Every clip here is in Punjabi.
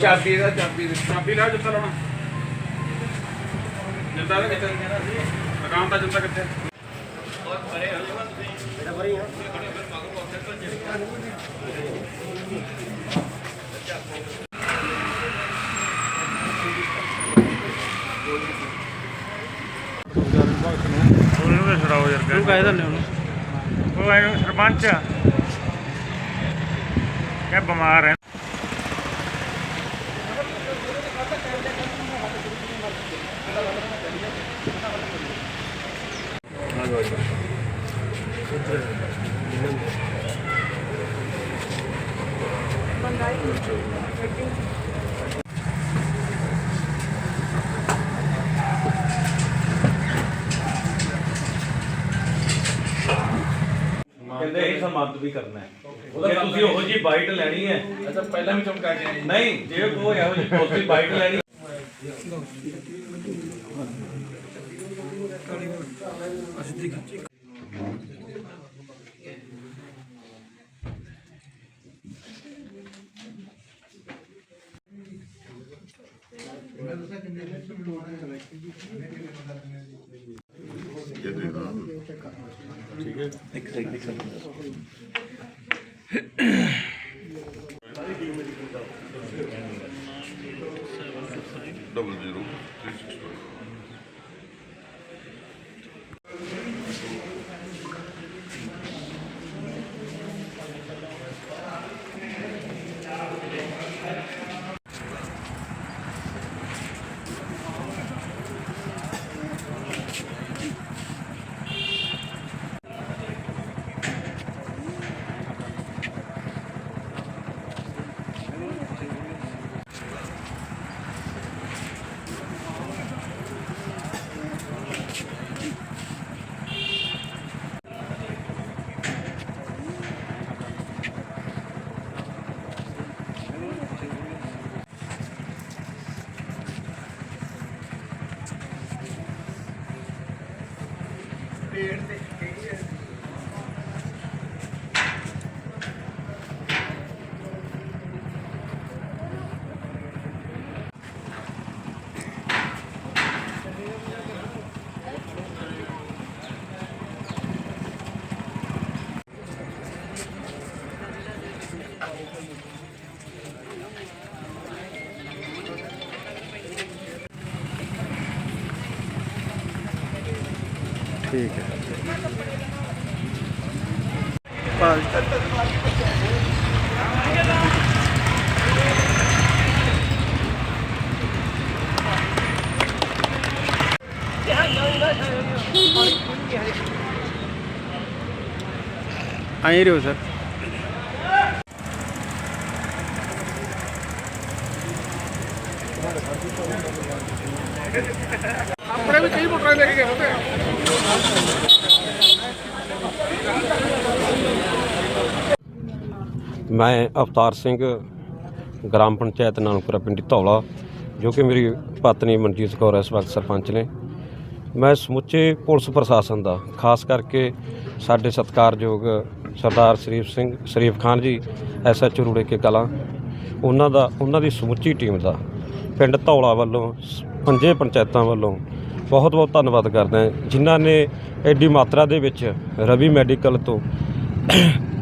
ਚਾਬੀ ਦਾ ਚਾਬੀ ਦੇ। ਚਾਬੀ ਨਾਲ ਜੁੱਤਾ ਲਾਉਣਾ। ਜੁੱਤਾ ਦਾ ਕਿੱਥੇ? ਦੁਕਾਨ ਦਾ ਜੁੱਤਾ ਕਿੱਥੇ? ਬਹੁਤ ਪਰੇ ਹੋ ਜਾਵਾ ਤੁਸੀਂ ਬੜਾ ਪਰੇ ਹੋ ਉਹਨੂੰ। ਕਿਹੜਾ ਛੜਾਓ ਯਾਰ ਉਹ ਕਾਹਦਾ ਨੇ ਉਹਨੂੰ ਉਹ ਆਇਆ ਸਰਪੰਚ। ਕਿ ਬਿਮਾਰ ਹੈ। ਕਹਿੰਦੇ ਇਹ ਸੰਬੰਧ ਵੀ ਕਰਨਾ ਹੈ। ਜੇ ਤੁਸੀਂ ਉਹੋ ਜੀ ਬਾਈਟ ਲੈਣੀ ਹੈ। ਅੱਛਾ ਪਹਿਲਾਂ ਵੀ ਚਮਕਾ ਕੇ ਆਏ। ਨਹੀਂ ਜੇ ਕੋਈ ਇਹੋ ਜੀ ਪੋਜ਼ਿਟਿਵ ਬਾਈਟ ਲੈਣੀ। double Yeah. ਠੀਕ ਹੈ। ਆਈ ਰਹੋ ਸਰ। ਆਪਣੇ ਵੀ ਕਈ ਮੋਟਰਾਂ ਲੈ ਗਏ ਹੁੰਦੇ ਮੈਂ ਅਵਤਾਰ ਸਿੰਘ, ਗ੍ਰਾਮ ਪੰਚਾਇਤ ਨਾਨਕਪੁਰਾ ਪਿੰਡ ਧੌਲਾ, ਜੋ ਕਿ ਮੇਰੀ ਪਤਨੀ ਮਨਜੀਤ ਕੌਰ ਇਸ ਵਕਤ ਸਰਪੰਚ ਨੇ। ਮੈਂ ਸਮੁੱਚੇ ਪੁਲਿਸ ਪ੍ਰਸ਼ਾਸਨ ਦਾ, ਖਾਸ ਕਰਕੇ ਸਾਡੇ ਸਤਿਕਾਰਯੋਗ ਸਰਦਾਰ ਸ਼ਰੀਫ ਸਿੰਘ, ਸ਼ਰੀਫ ਖਾਨ ਜੀ ਐਸਐਚਓ ਰੂੜੇ ਕੇ ਕਲਾਂ, ਉਹਨਾਂ ਦਾ, ਉਹਨਾਂ ਦੀ ਸਮੁੱਚੀ ਟੀਮ ਦਾ, ਪਿੰਡ ਧੌਲਾ ਵੱਲੋਂ ਸ- ਪੰਜੇ ਪੰਚਾਇਤਾਂ ਵੱਲੋਂ ਬਹੁਤ ਬਹੁਤ ਧੰਨਵਾਦ ਕਰਦਾ ਹਾਂ ਜਿਨ੍ਹਾਂ ਨੇ ਐਡੀ ਮਾਤਰਾ ਦੇ ਵਿੱਚ ਰਵੀ ਮੈਡੀਕਲ ਤੋਂ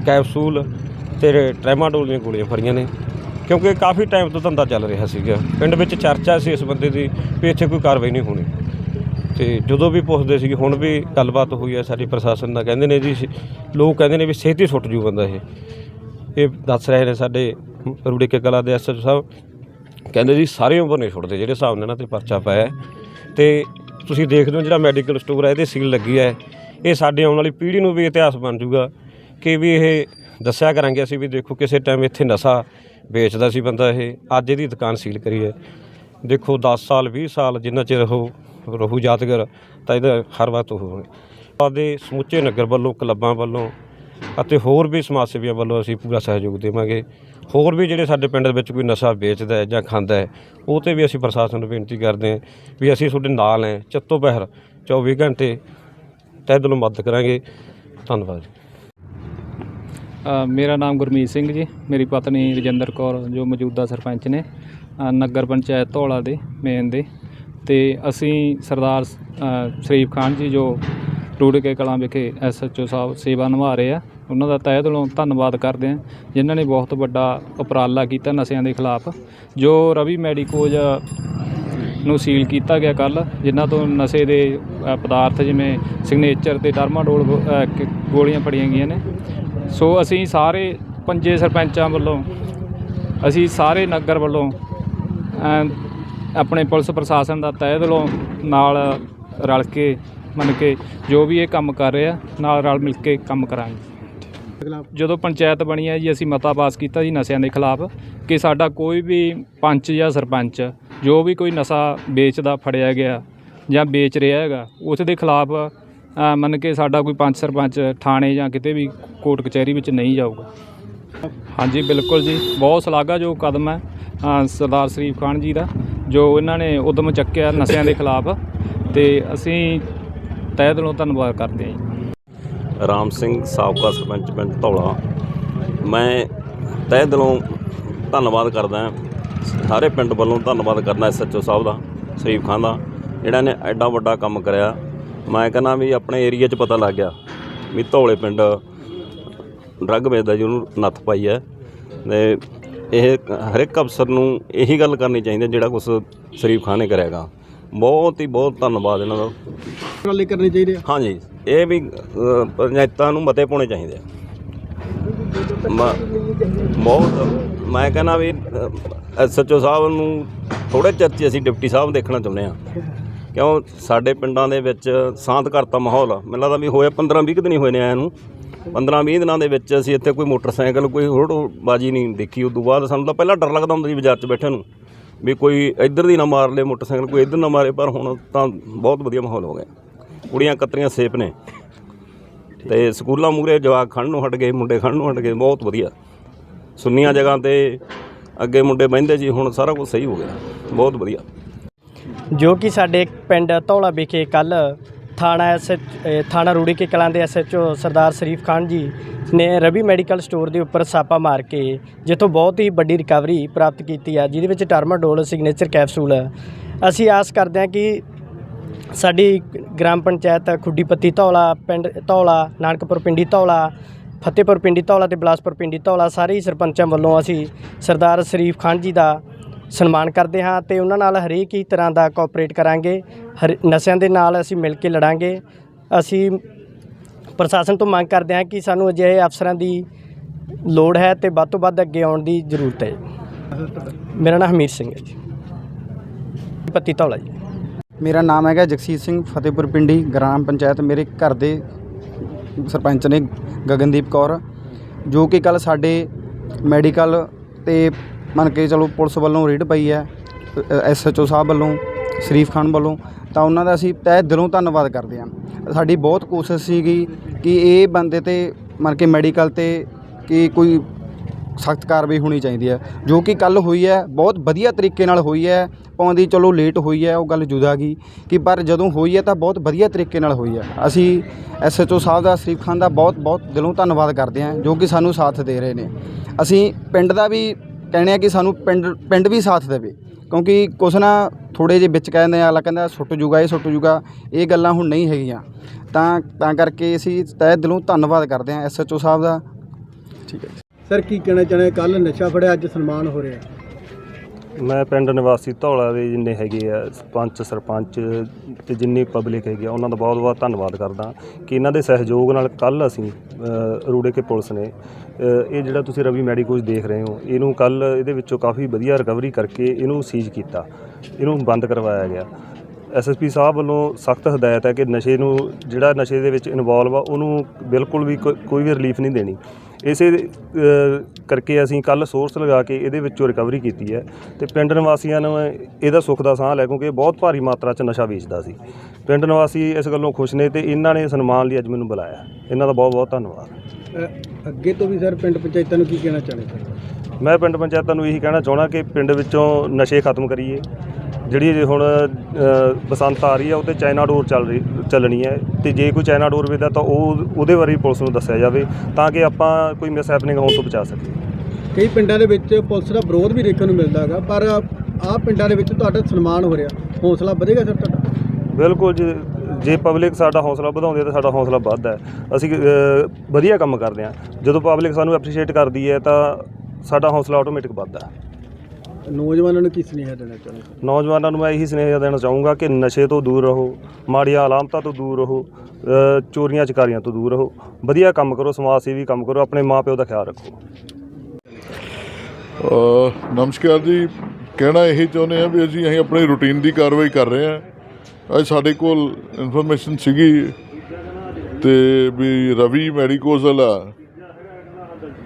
ਕੈਪਸੂਲ ਤੇ ਟ੍ਰੈਮਾਡੋਲ ਦੀਆਂ ਗੋਲੀਆਂ ਫੜੀਆਂ ਨੇ। ਕਿਉਂਕਿ ਕਾਫੀ ਟਾਈਮ ਤੋਂ ਧੰਦਾ ਚੱਲ ਰਿਹਾ ਸੀਗਾ। ਪਿੰਡ ਵਿੱਚ ਚਰਚਾ ਸੀ ਇਸ ਬੰਦੇ ਦੀ ਵੀ ਇੱਥੇ ਕੋਈ ਕਾਰਵਾਈ ਨਹੀਂ ਹੋਣੀ। ਤੇ ਜਦੋਂ ਵੀ ਪੁੱਛਦੇ ਸੀ, ਹੁਣ ਵੀ ਗੱਲਬਾਤ ਹੋਈ ਹੈ ਸਾਡੀ ਪ੍ਰਸ਼ਾਸਨ ਦਾ ਕਹਿੰਦੇ ਨੇ ਜੀ, ਲੋਕ ਕਹਿੰਦੇ ਨੇ ਵੀ ਛੇਤੀ ਸੁੱਟ ਜੂ ਬੰਦਾ ਇਹ। ਇਹ ਦੱਸ ਰਹੇ ਨੇ ਸਾਡੇ ਰੂੜੇ ਕੇ ਕਲਾ ਦੇ ਐਸਐਚ ਸਾਹਿਬ। ਕਹਿੰਦੇ ਜੀ, ਸਾਰੇ ਉਮਰ ਨਹੀਂ ਛੁੱਟਦੇ ਜਿਹੜੇ ਹਿਸਾਬ ਨਾਲ ਇਹਨਾਂ ਤੇ ਪਰਚਾ ਪਾਇਆ ਹੈ। ਤੇ ਤੁਸੀਂ ਦੇਖਦੇ ਹੋ ਜਿਹੜਾ ਮੈਡੀਕਲ ਸਟੋਰ ਹੈ, ਇਹਦੇ ਸੀਲ ਲੱਗੀ ਹੈ। ਇਹ ਸਾਡੇ ਆਉਣ ਵਾਲੀ ਪੀੜ੍ਹੀ ਨੂੰ ਵੀ ਇਤਿਹਾਸ ਬਣ ਜਾਊਗਾ ਕਿ ਵੀ ਇਹ ਦੱਸਿਆ ਕਰਾਂਗੇ ਅਸੀਂ ਵੀ ਦੇਖੋ ਕਿਸੇ ਟਾਈਮ ਇੱਥੇ ਨਸ਼ਾ ਵੇਚਦਾ ਸੀ ਬੰਦਾ ਇਹ, ਅੱਜ ਇਹਦੀ ਦੁਕਾਨ ਸੀਲ ਕਰੀ ਹੈ। ਦੇਖੋ 10 ਸਾਲ 20 ਸਾਲ ਜਿੰਨਾ ਚਿਰ ਉਹ ਰਹੂ ਯਾਦਗਾਰ, ਤਾਂ ਇਹਦਾ ਹਰ ਵਾਰ ਹੋਵੇ। ਆਦੇ ਸਮੁੱਚੇ ਨਗਰ ਵੱਲੋਂ, ਕਲੱਬਾਂ ਵੱਲੋਂ ਅਤੇ ਹੋਰ ਵੀ ਸਮਾਜ ਸੇਵੀਆਂ ਵੱਲੋਂ ਅਸੀਂ ਪੂਰਾ ਸਹਿਯੋਗ ਦੇਵਾਂਗੇ। ਹੋਰ ਵੀ ਜਿਹੜੇ ਸਾਡੇ ਪਿੰਡ ਦੇ ਵਿੱਚ ਕੋਈ ਨਸ਼ਾ ਵੇਚਦਾ ਹੈ ਜਾਂ ਖਾਂਦਾ ਹੈ ਉਹ ਤੇ ਵੀ ਅਸੀਂ ਪ੍ਰਸ਼ਾਸਨ ਨੂੰ ਬੇਨਤੀ ਕਰਦੇ ਹਾਂ ਵੀ ਅਸੀਂ ਤੁਹਾਡੇ ਨਾਲ ਹੈ ਚੱਤੋ ਪਹਿਰ 24 ਘੰਟੇ ਤਹਿ ਦਿਲੋਂ ਮਦਦ ਕਰਾਂਗੇ। ਧੰਨਵਾਦ ਜੀ। ਅ, ਮੇਰਾ ਨਾਮ ਗੁਰਮੀਤ ਸਿੰਘ ਜੀ ਮੇਰੀ ਪਤਨੀ ਰਜਿੰਦਰ ਕੌਰ ਜੋ ਮੌਜੂਦਾ ਸਰਪੰਚ ਨੇ ਅ, ਨਗਰ ਪੰਚਾਇਤ ਧੌਲਾ ਦੇ ਮੇਨ ਦੇ ਤੇ ਅਸੀਂ ਸਰਦਾਰ ਅ, ਸ਼ਰੀਫ ਖਾਨ ਜੀ ਜੋ ਰੂੜਕੇ ਕਲਾਂ ਵਿਖੇ ਐਸਐਚਓ ਸਾਹਿਬ ਸੇਵਾ ਨਿਭਾ ਰਹੇ ਆ ਉਹਨਾਂ ਦਾ ਤਹਿ ਦਿਲੋਂ ਧੰਨਵਾਦ ਕਰਦੇ ਹਾਂ, ਜਿਨ੍ਹਾਂ ਨੇ ਬਹੁਤ ਵੱਡਾ ਉਪਰਾਲਾ ਕੀਤਾ ਨਸ਼ਿਆਂ ਦੇ ਖਿਲਾਫ। ਜੋ ਰਵੀ ਮੈਡੀਕੋਜ ਨੂੰ ਸੀਲ ਕੀਤਾ ਗਿਆ ਕੱਲ ਜਿਨ੍ਹਾਂ ਤੋਂ ਨਸ਼ੇ ਦੇ ਪਦਾਰਥ ਜਿਵੇਂ ਸਿਗਨੇਚਰ ਤੇ ਟਰਮਾਡੋਲ ਗੋ- ਗੋਲੀਆਂ ਫੜੀਆਂ ਗਈਆਂ ਨੇ। ਸੋ ਅਸੀਂ ਸਾਰੇ ਪੰਜੇ ਸਰਪੰਚਾਂ ਵੱਲੋਂ, ਅਸੀਂ ਸਾਰੇ ਨਗਰ ਵੱਲੋਂ ਆਪਣੇ ਪੁਲਿਸ ਪ੍ਰਸ਼ਾਸਨ ਦਾ ਤਹਿ ਦਿਲੋਂ ਨਾਲ ਰਲ ਕੇ, ਮੰਨ ਕੇ ਜੋ ਵੀ ਇਹ ਕੰਮ ਕਰ ਰਿਹਾ ਨਾਲ ਰਲ ਮਿਲ ਕੇ ਕੰਮ ਕਰਾਂਗੇ। ਜਦੋਂ ਪੰਚਾਇਤ ਬਣੀ ਹੈ ਜੀ ਅਸੀਂ ਮਤਾ ਪਾਸ ਕੀਤਾ ਜੀ ਨਸ਼ਿਆਂ ਦੇ ਖਿਲਾਫ ਕਿ ਸਾਡਾ ਕੋਈ ਵੀ ਪੰਚ ਜਾਂ ਸਰਪੰਚ ਜੋ ਵੀ ਕੋਈ ਨਸ਼ਾ ਵੇਚਦਾ ਫੜਿਆ ਗਿਆ ਜਾਂ ਵੇਚ ਰਿਹਾ ਹੈਗਾ ਉਸ ਦੇ ਖਿਲਾਫ ਅ, ਮੰਨ ਕੇ ਸਾਡਾ ਕੋਈ ਪੰਚ ਸਰਪੰਚ ਥਾਣੇ ਜਾਂ ਕਿਤੇ ਵੀ ਕੋਰਟ ਕਚਹਿਰੀ ਵਿੱਚ ਨਹੀਂ ਜਾਊਗਾ। ਹਾਂਜੀ ਬਿਲਕੁਲ ਜੀ। ਬਹੁਤ ਸ਼ਲਾਘਾਯੋਗ ਕਦਮ ਹੈ ਅ, ਸਰਦਾਰ ਸ਼ਰੀਫ ਖਾਨ ਜੀ ਦਾ ਜੋ ਇਹਨਾਂ ਨੇ ਉਦਮ ਚੱਕਿਆ ਨਸ਼ਿਆਂ ਦੇ ਖਿਲਾਫ ਤੇ ਅਸੀਂ ਤਹਿ ਦਿਲੋਂ ਧੰਨਵਾਦ ਕਰਦੇ ਹਾਂ ਜੀ। ਰਾਮ ਸਿੰਘ ਸਾਬਕਾ ਸਰਪੰਚ ਪਿੰਡ ਧੌਲਾ। ਮੈਂ ਤਹਿ ਦਿਲੋਂ ਧੰਨਵਾਦ ਕਰਦਾ ਸਾਰੇ ਪਿੰਡ ਵੱਲੋਂ ਧੰਨਵਾਦ ਕਰਦਾ ਐਸਐਚਓ ਸਾਹਿਬ ਦਾ ਸ਼ਰੀਫ ਖਾਨ ਦਾ ਜਿਹੜਾ ਨੇ ਐਡਾ ਵੱਡਾ ਕੰਮ ਕਰਿਆ। ਮੈਂ ਕਹਿੰਦਾ ਵੀ ਆਪਣੇ ਏਰੀਆ 'ਚ ਪਤਾ ਲੱਗ ਗਿਆ ਵੀ ਧੌਲੇ ਪਿੰਡ ਡਰੱਗ ਵੇਚਦਾ ਜੀ ਉਹਨੂੰ ਨੱਥ ਪਾਈ ਹੈ। ਤੇ ਇਹ ਹਰ ਇੱਕ ਅਫਸਰ ਨੂੰ ਇਹੀ ਗੱਲ ਕਰਨੀ ਚਾਹੀਦੀ ਹੈ ਜਿਹੜਾ ਕੁਛ ਸ਼ਰੀਫ ਖਾਨ ਨੇ ਕਰਿਆਗਾ। ਬਹੁਤ ਹੀ ਬਹੁਤ ਧੰਨਵਾਦ ਇਹਨਾਂ ਦਾ। ਕਰਨੇ ਚਾਹੀਦੇ ਆ ਹਾਂਜੀ। ਇਹ ਵੀ ਅ, ਪੰਚਾਇਤਾਂ ਨੂੰ ਮਤੇ ਪਾਉਣੇ ਚਾਹੀਦੇ ਆ। ਮ- ਬਹੁਤ ਮੈਂ ਕਹਿੰਦਾ ਵੀ ਐਸਐਚਓ ਸਾਹਿਬ ਨੂੰ ਥੋੜੇ ਚਿਰ ਅਸੀਂ ਡਿਪਟੀ ਸਾਹਿਬ ਦੇਖਣਾ ਚਾਹੁੰਦੇ ਆ ਕਿਉਂ ਸਾਡੇ ਪਿੰਡਾਂ ਦੇ ਵਿੱਚ ਸ਼ਾਂਤ ਕਰਤਾ ਮਾਹੌਲ ਆ। ਮੈਨੂੰ ਲੱਗਦਾ ਵੀ ਹੋਇਆ 15 20 ਦਿਨ ਹੀ ਹੋਏ ਨੇ ਆਇਆ ਨੂੰ। 15 20 ਦਿਨਾਂ ਦੇ ਵਿੱਚ ਅਸੀਂ ਇੱਥੇ ਕੋਈ ਮੋਟਰਸਾਈਕਲ ਕੋਈ ਹੋਰ ਬਾਜੀ ਨਹੀਂ ਦੇਖੀ। ਉਦੋਂ ਬਾਅਦ ਸਾਨੂੰ ਤਾਂ ਪਹਿਲਾਂ ਡਰ ਲੱਗਦਾ ਹੁੰਦਾ ਸੀ ਬਾਜ਼ਾਰ 'ਚ ਬੈਠੇ ਨੂੰ। ਵੀ ਕੋਈ ਇੱਧਰ ਦੀ ਨਾ ਮਾਰ ਲੇ ਮੋਟਰਸਾਈਕਲ ਕੋਈ ਇੱਧਰ ਨਾ ਮਾਰੇ ਪਰ ਹੁਣ ਤਾਂ ਬਹੁਤ ਵਧੀਆ ਮਾਹੌਲ ਹੋ ਗਿਆ। ਕੁੜੀਆਂ ਕਤਰੀਆਂ ਸੇਫ ਨੇ। ਤੇ ਸਕੂਲਾਂ ਮੂਰੇ ਜਵਾਕ ਖੜਨ ਨੂੰ ਹਟ ਗਏ, ਮੁੰਡੇ ਖੜਨ ਨੂੰ ਹਟ ਗਏ, ਬਹੁਤ ਵਧੀਆ। ਸੁੰਨੀਆਂ ਜਗ੍ਹਾ ਤੇ ਅੱਗੇ ਮੁੰਡੇ ਬਹਿੰਦੇ ਜੀ, ਹੁਣ ਸਾਰਾ ਕੁਝ ਸਹੀ ਹੋ ਗਿਆ। ਬਹੁਤ ਵਧੀਆ। ਜੋ ਕਿ ਸਾਡੇ ਪਿੰਡ ਧੌਲਾ ਵਿਖੇ ਕੱਲ ਥਾਣਾ ਐਸ ਥਾਣਾ ਰੂੜੀ ਕੇ ਕਲਾਂ ਦੇ ਐਸਐਚਓ ਸਰਦਾਰ ਸ਼ਰੀਫ ਖਾਨ ਜੀ ਨੇ ਰਵੀ ਮੈਡੀਕਲ ਸਟੋਰ ਦੇ ਉੱਪਰ ਛਾਪਾ ਮਾਰ ਕੇ ਜਿੱਥੋਂ ਬਹੁਤ ਹੀ ਵੱਡੀ ਰਿਕਵਰੀ ਪ੍ਰਾਪਤ ਕੀਤੀ ਆ, ਜਿਹਦੇ ਵਿੱਚ ਟਰਮਾਡੋਲ ਸਿਗਨੇਚਰ ਕੈਪਸੂਲ ਅਸੀਂ ਆਸ ਕਰਦੇ ਹਾਂ ਕਿ ਸਾਡੀ ਗ੍ਰਾਮ ਪੰਚਾਇਤ ਖੁੱਡੀਪੱਤੀ ਧੌਲਾ, ਪਿੰਡ ਧੌਲਾ, ਨਾਨਕਪੁਰ ਪਿੰਡੀ ਧੌਲਾ, ਫਤਿਹਪੁਰ ਪਿੰਡੀ ਧੌਲਾ ਤੇ ਬਿਲਾਸਪੁਰ ਪਿੰਡੀ ਧੌਲਾ ਸਾਰੇ ਹੀ ਸਰਪੰਚਾਂ ਵੱਲੋਂ ਅਸੀਂ ਸਰਦਾਰ ਸ਼ਰੀਫ ਖਾਨ ਜੀ ਦਾ ਸਨਮਾਨ ਕਰਦੇ ਹਾਂ ਤੇ ਉਹਨਾਂ ਨਾਲ ਹਰੇਕ ਹੀ ਤਰ੍ਹਾਂ ਦਾ ਕੋਆਪਰੇਟ ਕਰਾਂਗੇ। ਹਰ ਨਸ਼ਿਆਂ ਦੇ ਨਾਲ ਅਸੀਂ ਮਿਲ ਕੇ ਲੜਾਂਗੇ। ਅਸੀਂ ਪ੍ਰਸ਼ਾਸਨ ਤੋਂ ਮੰਗ ਕਰਦੇ ਹਾਂ ਕਿ ਸਾਨੂੰ ਅਜਿਹੇ ਅਫਸਰਾਂ ਦੀ ਲੋੜ ਹੈ ਤੇ ਵੱਧ ਤੋਂ ਵੱਧ ਅੱਗੇ ਆਉਣ ਦੀ ਜ਼ਰੂਰਤ ਹੈ। ਮੇਰਾ ਨਾਮ ਹਮੀਰ ਸਿੰਘ ਹੈ ਜੀ। ਪੱਤੀ ਧੌਲਾ ਜੀ। ਮੇਰਾ ਨਾਮ ਹੈਗਾ ਜਗਸੀਰ ਸਿੰਘ, ਫਤਿਹਪੁਰ ਪਿੰਡੀ, ਗ੍ਰਾਮ ਪੰਚਾਇਤ, ਮੇਰੇ ਘਰ ਦੇ ਸਰਪੰਚ ਨੇ ਗਗਨਦੀਪ ਕੌਰ, ਜੋ ਕਿ ਕੱਲ ਸਾਡੇ ਮੈਡੀਕਲ ਤੇ ਮੰਨ ਕੇ ਚਲੋ ਪੁਲਿਸ ਵੱਲੋਂ ਰੇਡ ਪਈ ਹੈ ਐਸਐਚਓ ਸਾਹਿਬ ਵੱਲੋਂ, ਸ਼ਰੀਫ ਖਾਨ ਵੱਲੋਂ, ਤਾਂ ਉਹਨਾਂ ਦਾ ਅਸੀਂ ਤਹਿ ਦਿਲੋਂ ਧੰਨਵਾਦ ਕਰਦੇ ਹਾਂ। ਸਾਡੀ ਬਹੁਤ ਕੋਸ਼ਿਸ਼ ਸੀਗੀ ਕਿ ਇਹ ਬੰਦੇ ਤੇ ਮੰਨ ਕੇ ਮੈਡੀਕਲ ਤੇ ਕਿ ਕੋਈ ਸਖਤ ਕਾਰਵਾਈ ਹੋਣੀ ਚਾਹੀਦੀ ਹੈ, ਜੋ ਕਿ ਕੱਲ ਹੋਈ ਹੈ, ਬਹੁਤ ਵਧੀਆ ਤਰੀਕੇ ਨਾਲ ਹੋਈ ਹੈ ਪਾਉਂਦੀ, ਚਲੋ ਲੇਟ ਹੋਈ ਹੈ, ਉਹ ਗੱਲ ਜੁਦਾ ਗਈ ਕਿ ਪਰ ਜਦੋਂ ਹੋਈ ਹੈ ਤਾਂ ਬਹੁਤ ਵਧੀਆ ਤਰੀਕੇ ਨਾਲ ਹੋਈ ਹੈ। ਅਸੀਂ ਐਸਐਚਓ ਸਾਹਿਬ ਦਾ, ਸ਼ਰੀਫ ਖਾਨ ਦਾ ਬਹੁਤ ਬਹੁਤ ਦਿਲੋਂ ਧੰਨਵਾਦ ਕਰਦੇ ਹਾਂ ਜੋ ਕਿ ਸਾਨੂੰ ਸਾਥ ਦੇ ਰਹੇ ਨੇ। ਅਸੀਂ ਪਿੰਡ ਦਾ ਵੀ ਕਹਿੰਦੇ ਆ ਕਿ ਸਾਨੂੰ ਪਿੰਡ ਪਿੰਡ ਵੀ ਸਾਥ ਦੇਵੇ, ਕਿਉਂਕਿ ਕੁਛ ਨਾ ਥੋੜੇ ਜਿਹੇ ਵਿੱਚ ਕਹਿੰਦੇ ਆ, ਅਗਲਾ ਕਹਿੰਦਾ ਸੁੱਟ ਜੂਗਾ, ਇਹ ਸੁੱਟ ਜੂਗਾ, ਇਹ ਗੱਲਾਂ ਹੁਣ ਨਹੀਂ ਹੈਗੀਆਂ। ਤਾਂ ਤਾਂ ਕਰਕੇ ਅਸੀਂ ਤਹਿ ਦਿਲੋਂ ਧੰਨਵਾਦ ਕਰਦੇ ਹਾਂ ਐਸਐਚਓ ਸਾਹਿਬ ਦਾ। ਠੀਕ ਹੈ। ਸਰ, ਕੀ ਕਹਿਣਾ ਚਾਹੁੰਦੇ ਕੱਲ ਨਸ਼ਾ ਫੜਿਆ, ਅੱਜ ਸਨਮਾਨ ਹੋ ਰਿਹਾ। ਮੈਂ ਪਿੰਡ ਨਿਵਾਸੀ ਧੌਲਾ ਦੇ ਜਿੰਨੇ ਹੈਗੇ ਆ, ਪੰਚ, ਸਰਪੰਚ ਤੇ ਜਿੰਨੀ ਪਬਲਿਕ ਹੈਗੀ ਆ, ਉਹਨਾਂ ਦਾ ਬਹੁਤ ਬਹੁਤ ਧੰਨਵਾਦ ਕਰਦਾ ਕਿ ਇਹਨਾਂ ਦੇ ਸਹਿਯੋਗ ਨਾਲ ਕੱਲ ਅਸੀਂ ਰੂੜੇ ਕੇ ਪੁਲਿਸ ਨੇ ਇਹ ਜਿਹੜਾ ਤੁਸੀਂ ਰਵੀ ਮੈਡੀਕੋਜ਼ ਦੇਖ ਰਹੇ ਹੋ, ਇਹਨੂੰ ਕੱਲ ਇਹਦੇ ਵਿੱਚੋਂ ਕਾਫੀ ਵਧੀਆ ਰਿਕਵਰੀ ਕਰਕੇ ਇਹਨੂੰ ਸੀਜ਼ ਕੀਤਾ, ਇਹਨੂੰ ਬੰਦ ਕਰਵਾਇਆ ਗਿਆ। ਐਸਐਸਪੀ ਸਾਹਿਬ ਵੱਲੋਂ ਸਖਤ ਹਦਾਇਤ ਹੈ ਕਿ ਨਸ਼ੇ ਨੂੰ, ਜਿਹੜਾ ਨਸ਼ੇ ਦੇ ਵਿੱਚ ਇਨਵੋਲਵ ਆ, ਉਹਨੂੰ ਬਿਲਕੁਲ ਵੀ ਕੋਈ- ਕੋਈ ਵੀ ਰਿਲੀਫ ਨਹੀਂ ਦੇਣੀ। ਇਸੇ ਕਰਕੇ ਅਸੀਂ ਕੱਲ ਸੋਰਸ ਲਗਾ ਕੇ ਇਹਦੇ ਵਿੱਚੋਂ ਰਿਕਵਰੀ ਕੀਤੀ ਹੈ ਤੇ ਪਿੰਡ ਨਿਵਾਸੀਆਂ ਨੂੰ ਇਹਦਾ ਸੁੱਖ ਦਾ ਸਾਹ ਲੈ ਕਿਉਂਕਿ ਇਹ ਬਹੁਤ ਭਾਰੀ ਮਾਤਰਾ 'ਚ ਨਸ਼ਾ ਵੇਚਦਾ ਸੀ। ਪਿੰਡ ਨਿਵਾਸੀ ਇਸ ਗੱਲੋਂ ਖੁਸ਼ ਨੇ ਤੇ ਇਹਨਾਂ ਨੇ ਸਨਮਾਨ ਲਈ ਅੱਜ ਮੈਨੂੰ ਬੁਲਾਇਆ। ਇਹਨਾਂ ਦਾ ਬਹੁਤ ਬਹੁਤ ਧੰਨਵਾਦ ਅੱਗੇ ਤੋਂ ਵੀ ਸਰ ਪਿੰਡ ਪੰਚਾਇਤਾਂ ਨੂੰ ਕੀ ਕਹਿਣਾ ਚਾਹੁੰਦੇ ਸਰ ਮੈਂ ਪਿੰਡ ਪੰਚਾਇਤਾਂ ਨੂੰ ਇਹੀ ਕਹਿਣਾ ਚਾਹਣਾ ਕਿ ਪਿੰਡ ਵਿੱਚੋਂ ਨਸ਼ੇ ਖਤਮ ਕਰੀਏ। ਜਿਹੜੀ ਹੁਣ ਬਸੰਤ ਆ ਰਹੀ ਹੈ ਉਹ ਤੇ ਚਾਈਨਾ ਡੋਰ ਚੱਲ ਰਹੀ ਚੱਲਣੀ ਹੈ। ਤੇ ਜੇ ਕੋਈ ਚਾਈਨਾ ਡੋਰ ਵੇਦਾ ਤਾਂ ਉਹ ਉਹਦੇ ਬਾਰੇ ਵੀ ਪੁਲਿਸ ਨੂੰ ਦੱਸਿਆ ਜਾਵੇ ਤਾਂ ਕਿ ਆਪਾਂ ਕੋਈ ਮਿਸ ਹੈਪਨਿੰਗ ਹੋਣ ਤੋਂ ਬਚਾ ਸਕੀਏ। ਕਈ ਪਿੰਡਾਂ ਦੇ ਵਿੱਚ ਪੁਲਿਸ ਦਾ ਵਿਰੋਧ ਵੀ ਦੇਖਣ ਨੂੰ ਮਿਲਦਾ ਹੈਗਾ ਪਰ ਆਹ ਪਿੰਡਾਂ ਦੇ ਵਿੱਚ ਤੁਹਾਡਾ ਸਨਮਾਨ ਹੋ ਰਿਹਾ। ਹੌਸਲਾ ਵਧੇਗਾ ਸਰ ਤੁਹਾਡਾ? ਬਿਲਕੁਲ ਜੀ ਜੇ ਪਬਲਿਕ ਸਾਡਾ ਹੌਸਲਾ ਵਧਾਉਂਦੀ ਹੈ ਤਾਂ ਸਾਡਾ ਹੌਸਲਾ ਵੱਧਦਾ ਹੈ। ਅਸੀਂ ਵਧੀਆ ਕੰਮ ਕਰਦੇ ਹਾਂ। ਜਦੋਂ ਪਬਲਿਕ ਸਾਨੂੰ ਐਪਰੀਸ਼ੀਏਟ ਕਰਦੀ ਹੈ ਤਾਂ ਸਾਡਾ ਹੌਸਲਾ ਆਟੋਮੈਟਿਕ ਵੱਧਦਾ ਹੈ। ਨੌਜਵਾਨਾਂ ਨੂੰ ਕੀ ਸੁਨੇਹਾ ਦੇਣਾ ਚਾਹੁੰਦੇ ਨੌਜਵਾਨਾਂ ਨੂੰ ਮੈਂ ਇਹੀ ਸੁਨੇਹਾ ਦੇਣਾ ਚਾਹੂੰਗਾ ਕਿ ਨਸ਼ੇ ਤੋਂ ਦੂਰ ਰਹੋ ਮਾੜੀਆਂ ਅਲਾਮਤਾਂ ਤੋਂ ਦੂਰ ਰਹੋ ਅ, ਚੋਰੀਆਂ ਚਕਾਰੀਆਂ ਤੋਂ ਦੂਰ ਰਹੋ ਵਧੀਆ ਕੰਮ ਕਰੋ ਸਮਾਜ ਸੇਵੀ ਕੰਮ ਕਰੋ ਆਪਣੇ ਮਾਪਿਓ ਦਾ ਖਿਆਲ ਰੱਖੋ। ਨਮਸਕਾਰ ਜੀ। ਕਹਿਣਾ ਇਹ ਚਾਹੁੰਦੇ ਆ ਵੀ ਅਸੀਂ ਅਸੀਂ ਆਪਣੀ ਰੂਟੀਨ ਦੀ ਕਾਰਵਾਈ ਕਰ ਰਹੇ ਹਾਂ। ਅੱਜ ਸਾਡੇ ਕੋਲ ਇਨਫੋਰਮੇਸ਼ਨ ਸੀਗੀ ਤੇ ਵੀ ਰਵੀ ਮੈਡੀਕੋਜ਼ਲ ਆ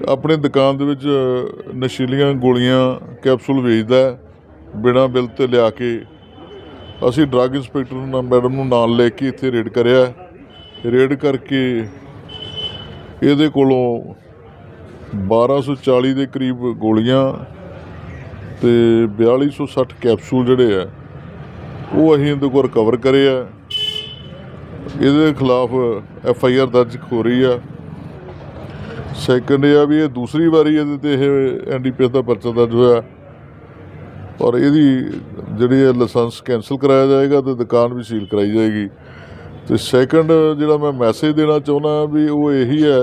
ਆਪਣੀ ਦੁਕਾਨ ਦੇ ਵਿੱਚ ਨਸ਼ੀਲੀਆਂ ਗੋਲੀਆਂ ਕੈਪਸੂਲ ਵੇਚਦਾ ਹੈ, ਬਿਨਾਂ ਬਿੱਲ ਤੇ ਲਿਆ ਕੇ ਅਸੀਂ ਡਰੱਗ ਇੰਸਪੈਕਟਰ ਨੂੰ ਮੈਡਮ ਨੂੰ ਨਾਲ ਲੈ ਕੇ ਇੱਥੇ ਰੇਡ ਕਰਿਆ ਰੇਡ ਕਰਕੇ ਇਹਦੇ ਕੋਲੋਂ 1240 ਦੇ ਕਰੀਬ ਗੋਲੀਆਂ ਤੇ 4260 ਕੈਪਸੂਲ ਜਿਹੜੇ ਆ ਉਹ ਅਸੀਂ ਇਹਦੇ ਕੋਲ ਰਿਕਵਰ ਕਰੇ ਆ ਇਹਦੇ ਖਿਲਾਫ ਐਫ ਆਈ ਆਰ ਦਰਜ ਹੋ ਰਹੀ ਆ ਸੈਕੰਡ ਇਹ ਆ ਵੀ ਇਹ ਦੂਸਰੀ ਵਾਰੀ ਇਹਦੇ ਤੇ ਇਹ ਐਨ ਡੀ ਪੀ ਐਸ ਦਾ ਪਰਚਾ ਦਰਜ ਹੋਇਆ। ਔਰ ਇਹਦੀ ਜਿਹੜੀ ਹੈ ਲਾਇਸੈਂਸ ਕੈਂਸਲ ਕਰਾਇਆ ਜਾਏਗਾ ਤੇ ਦੁਕਾਨ ਵੀ ਸੀਲ ਕਰਾਈ ਜਾਏਗੀ। ਤੇ ਸੈਕੰਡ ਜਿਹੜਾ ਮੈਂ ਮੈਸੇਜ ਦੇਣਾ ਚਾਹੁੰਦਾ ਵੀ ਉਹ ਇਹੀ ਹੈ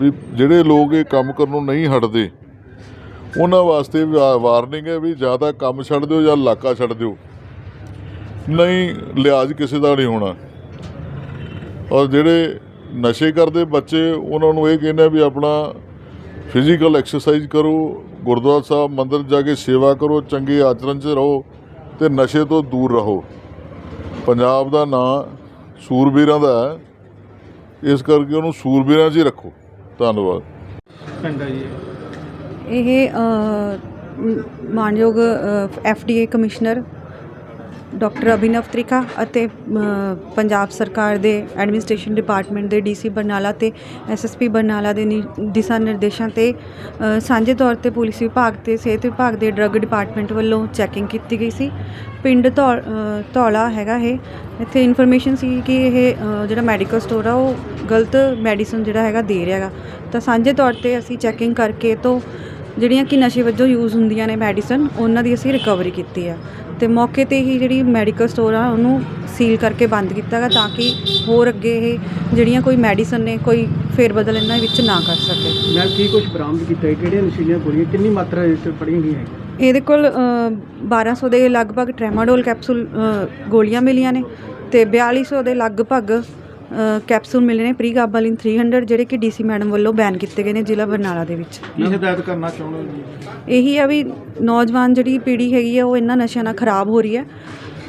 ਵੀ ਜਿਹੜੇ ਲੋਕ ਇਹ ਕੰਮ ਕਰਨ ਨੂੰ ਨਹੀਂ ਹਟਦੇ, ਉਹਨਾਂ ਵਾਸਤੇ ਵਾਰਨਿੰਗ ਹੈ ਵੀ ਜਾਂ ਤਾਂ ਕੰਮ ਛੱਡ ਦਿਓ ਜਾਂ ਇਲਾਕਾ ਛੱਡ ਦਿਓ। ਨਹੀਂ ਲਿਹਾਜ਼ ਕਿਸੇ ਦਾ ਨਹੀਂ ਹੋਣਾ। ਔਰ ਜਿਹੜੇ ਨਸ਼ੇ ਕਰਦੇ ਬੱਚੇ ਉਹਨਾਂ ਨੂੰ ਇਹ ਕਹਿੰਦੇ ਵੀ ਆਪਣਾ ਫਿਜ਼ੀਕਲ ਐਕਸਰਸਾਈਜ਼ ਕਰੋ ਗੁਰਦੁਆਰਾ ਸਾਹਿਬ ਮੰਦਿਰ ਜਾ ਕੇ ਸੇਵਾ ਕਰੋ ਚੰਗੇ ਆਚਰਣ 'ਚ ਰਹੋ ਤੇ ਨਸ਼ੇ ਤੋਂ ਦੂਰ ਰਹੋ। ਪੰਜਾਬ ਦਾ ਨਾਂ ਸੂਰਬੀਰਾਂ ਦਾ ਹੈ। ਇਸ ਕਰਕੇ ਉਹਨੂੰ ਸੂਰਬੀਰਾਂ 'ਚ ਹੀ ਰੱਖੋ। ਧੰਨਵਾਦ। ਇਹ ਅ, ਮ- ਮਾਨਯੋਗ ਏ ਕਮਿਸ਼ਨਰ ਡਾਕਟਰ ਅਭਿਨਵ ਤ੍ਰਿਖਾ ਅਤੇ ਪੰਜਾਬ ਸਰਕਾਰ ਦੇ ਐਡਮਿਨਿਸਟ੍ਰੇਸ਼ਨ ਡਿਪਾਰਟਮੈਂਟ ਦੇ ਡੀਸੀ ਬਰਨਾਲਾ ਤੇ ਐਸਐਸਪੀ ਬਰਨਾਲਾ ਦੇ ਨਿ- ਦਿਸ਼ਾ ਨਿਰਦੇਸ਼ਾਂ ਤੇ ਸਾਂਝੇ ਤੌਰ ਤੇ ਪੁਲਿਸ ਵਿਭਾਗ ਤੇ ਸਿਹਤ ਵਿਭਾਗ ਦੇ ਡਰੱਗ ਡਿਪਾਰਟਮੈਂਟ ਵੱਲੋਂ ਚੈਕਿੰਗ ਕੀਤੀ ਗਈ ਸੀ। ਪਿੰਡ ਧੌ- ਧੌਲਾ ਹੈਗਾ ਇਹ। ਇੱਥੇ ਇਨਫੋਰਮੇਸ਼ਨ ਸੀ ਕਿ ਇਹ ਜਿਹੜਾ ਮੈਡੀਕਲ ਸਟੋਰ ਆ, ਉਹ ਗਲਤ ਮੈਡੀਸਨ ਜਿਹੜਾ ਹੈਗਾ ਦੇ ਰਿਹਾ ਹੈਗਾ। ਤਾਂ ਸਾਂਝੇ ਤੌਰ ਤੇ ਅਸੀਂ ਚੈਕਿੰਗ ਕਰਕੇ ਤੋਂ ਜਿਹੜੀਆਂ ਕਿ ਨਸ਼ੇ ਵਜੋਂ ਯੂਜ਼ ਹੁੰਦੀਆਂ ਨੇ ਮੈਡੀਸਨ, ਉਹਨਾਂ ਦੀ ਅਸੀਂ ਰਿਕਵਰੀ ਕੀਤੀ ਆ। ਤੇ ਮੌਕੇ ਤੇ ਹੀ ਜਿਹੜੀ ਮੈਡੀਕਲ ਸਟੋਰ ਆ ਉਹਨੂੰ ਸੀਲ ਕਰਕੇ ਬੰਦ ਕੀਤਾ ਗਾ ਤਾਂ ਕਿ ਹੋਰ ਅੱਗੇ ਇਹ ਜਿਹੜੀਆਂ ਕੋਈ ਮੈਡੀਸਨ ਨੇ ਕੋਈ ਫੇਰ ਬਦਲ ਇਹਨਾਂ ਵਿੱਚ ਨਾ ਕਰ ਸਕੇ। ਮੈਂ ਕੀ ਕੁਝ ਬਰਾਮਦ ਕੀਤਾ ਹੈ? ਕਿਹੜੀਆਂ ਨਸ਼ੀਲੀਆਂ ਗੋਲੀਆਂ ਕਿੰਨੀ ਮਾਤਰਾ ਵਿੱਚ ਪੜੀਆਂ ਗਈਆਂ ਹੈ? ਇਹਦੇ ਕੋਲ ਅ, 1200 ਦੇ ਲਗਭਗ ਟ੍ਰੈਮਾਡੋਲ ਕੈਪਸੂਲ ਅ, ਗੋਲੀਆਂ ਮਿਲੀਆਂ ਨੇ ਤੇ 4200 ਦੇ ਲਗਭਗ ਕੈਪਸੂਲ ਮਿਲੇ ਨੇ ਪ੍ਰੀਗਾਬਾਲਿਨ 300 ਜਿਹੜੇ ਕਿ ਡੀਸੀ ਮੈਡਮ ਵੱਲੋਂ ਬੈਨ ਕੀਤੇ ਗਏ ਨੇ ਜ਼ਿਲ੍ਹਾ ਬਰਨਾਲਾ ਦੇ ਵਿੱਚ। ਕੀ ਹਦਾਇਤ ਕਰਨਾ ਚਾਹੁੰਦੇ ਹੋ ਜੀ? ਇਹੀ ਆ ਵੀ ਨੌਜਵਾਨ ਜਿਹੜੀ ਪੀੜ੍ਹੀ ਹੈਗੀ ਆ ਉਹ ਇਹਨਾਂ ਨਸ਼ਿਆਂ ਨਾਲ ਖਰਾਬ ਹੋ ਰਹੀ ਹੈ।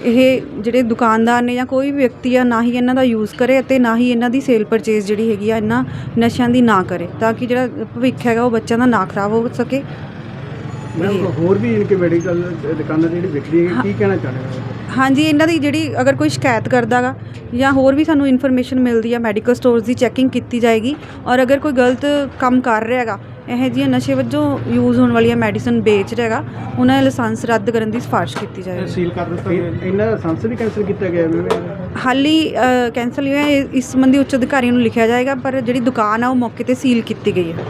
ਇਹ ਜਿਹੜੇ ਦੁਕਾਨਦਾਰ ਨੇ ਜਾਂ ਕੋਈ ਵੀ ਵਿਅਕਤੀ ਆ ਨਾ ਹੀ ਇਹਨਾਂ ਦਾ ਯੂਜ਼ ਕਰੇ ਅਤੇ ਨਾ ਹੀ ਇਹਨਾਂ ਦੀ ਸੇਲ ਪਰਚੇਜ਼ ਜਿਹੜੀ ਹੈਗੀ ਆ ਇਹਨਾਂ ਨਸ਼ਿਆਂ ਦੀ ਨਾ ਕਰੇ ਤਾਂ ਕਿ ਜਿਹੜਾ ਭਵਿੱਖ ਹੈਗਾ ਉਹ ਬੱਚਿਆਂ ਦਾ ਨਾ ਖਰਾਬ ਹੋ ਸਕੇ। ਮੈਂ ਹੋਰ ਵੀ ਇਨਕੇ ਮੈਡੀਕਲ ਦੁਕਾਨਾਂ ਜਿਹੜੀ ਵਿਕਦੀ ਹੈ ਕੀ ਕਹਿਣਾ ਚਾਹੁੰਦੇ ਹੋ? ਹਾਂਜੀ ਇਹਨਾਂ ਦੀ ਜਿਹੜੀ ਅਗਰ ਕੋਈ ਸ਼ਿਕਾਇਤ ਕਰਦਾਗਾ ਜਾਂ ਹੋਰ ਵੀ ਸਾਨੂੰ ਇਨਫੋਰਮੇਸ਼ਨ ਮਿਲਦੀ ਆ ਮੈਡੀਕਲ ਸਟੋਰਸ ਦੀ ਚੈਕਿੰਗ ਕੀਤੀ ਜਾਏਗੀ ਔਰ ਅਗਰ ਕੋਈ ਗਲਤ ਕੰਮ ਕਰ ਰਿਹਾ ਹੈਗਾ ਇਹੋ ਜਿਹੀਆਂ ਨਸ਼ੇ ਵਜੋਂ ਯੂਜ਼ ਹੋਣ ਵਾਲੀਆਂ ਮੈਡੀਸਨ ਵੇਚ ਰਿਹਾ ਹੈਗਾ ਉਹਨਾਂ ਦਾ ਲਾਇਸੈਂਸ ਰੱਦ ਕਰਨ ਦੀ ਸਿਫਾਰਿਸ਼ ਕੀਤੀ ਜਾਏਗੀ। ਸੀਲ ਕਰ ਦਿੱਤਾ ਗਿਆ। ਇਹਨਾਂ ਦਾ ਲਾਇਸੈਂਸ ਵੀ ਕੈਂਸਲ ਕੀਤਾ ਗਿਆ ਹੈ ਹਾਲੀ ਕੈਂਸਲ ਹੋਇਆ। ਇਸ ਸੰਬੰਧੀ ਉੱਚ ਅਧਿਕਾਰੀਆਂ ਨੂੰ ਲਿਖਿਆ ਜਾਏਗਾ ਪਰ ਜਿਹੜੀ ਦੁਕਾਨ ਆ ਉਹ ਮੌਕੇ ਤੇ ਸੀਲ ਕੀਤੀ ਗਈ ਹੈ।